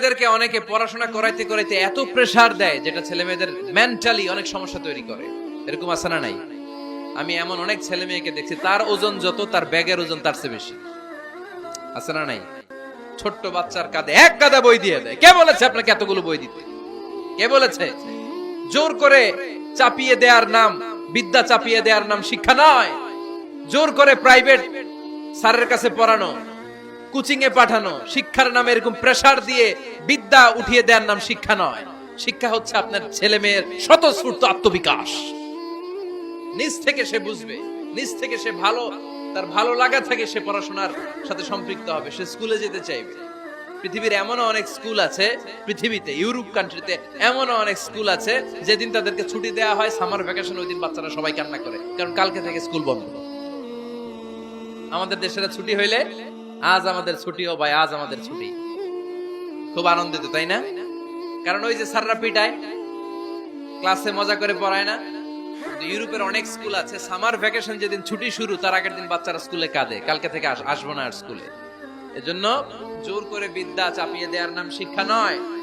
মেয়েদেরকে অনেকে পড়াশোনা করাইতে করাইতে এত প্রেসার দেয়, যেটা ছেলে মেয়েদের মেন্টালি অনেক সমস্যা তৈরি করে। এরকম আছে না নাই? আমি এমন অনেক ছেলে মেয়েকে দেখছি, তার ওজন যত, তার ব্যাগের ওজন তার চেয়ে বেশি। আছে না নাই? ছোট্ট বাচ্চার কাঁধে এক গাদা বই দিয়ে দেয়। কে বলেছে আপনাকে এতগুলো বই দিতে? কে বলেছে? জোর করে চাপিয়ে দেওয়ার নাম, বিদ্যা চাপিয়ে দেওয়ার নাম শিক্ষা নয়। জোর করে প্রাইভেট স্যারের কাছে পড়ানো। কোচিং এ পাঠানো, শিক্ষার নামে এরকম প্রেসার দিয়ে বিদ্যা উঠিয়ে দেওয়ার নাম শিক্ষা নয়। শিক্ষা হচ্ছে আপনার ছেলে মেয়ের স্বতঃস্ফূর্ত আত্মবিকাশ। নিজ থেকে সে বুঝবে, নিজ থেকে সে ভালো, তার ভালো লাগা থেকে সে পড়াশোনার সাথে সম্পৃক্ত হবে, সে স্কুলে যেতে চাইবে। পৃথিবীর এমনও অনেক স্কুল আছে, পৃথিবীতে ইউরোপ কান্ট্রিতে এমনও অনেক স্কুল আছে, যেদিন তাদেরকে ছুটি দেওয়া হয় সামার ভ্যাকেশন ওই দিন বাচ্চারা সবাই কান্না করে, কারণ কালকে থেকে স্কুল বন্ধ। আমাদের দেশের ছুটি হইলে আজ আমাদের ছুটি ও ভাই, আজ আমাদের ছুটি। খুব আনন্দিত, তাই না? কারণ ওই যে স্যাররা পিটায় ক্লাসে মজা করে পড়ায় না। ইউরোপের অনেক স্কুল আছে সামার ভ্যাকেশন যেদিন ছুটি শুরু, তার আগের দিন বাচ্চারা স্কুলে কাঁদে। কালকে থেকে আস- আসব না আর স্কুলে এজন্য জোর করে বিদ্যা চাপিয়ে দেওয়ার নাম শিক্ষা নয়।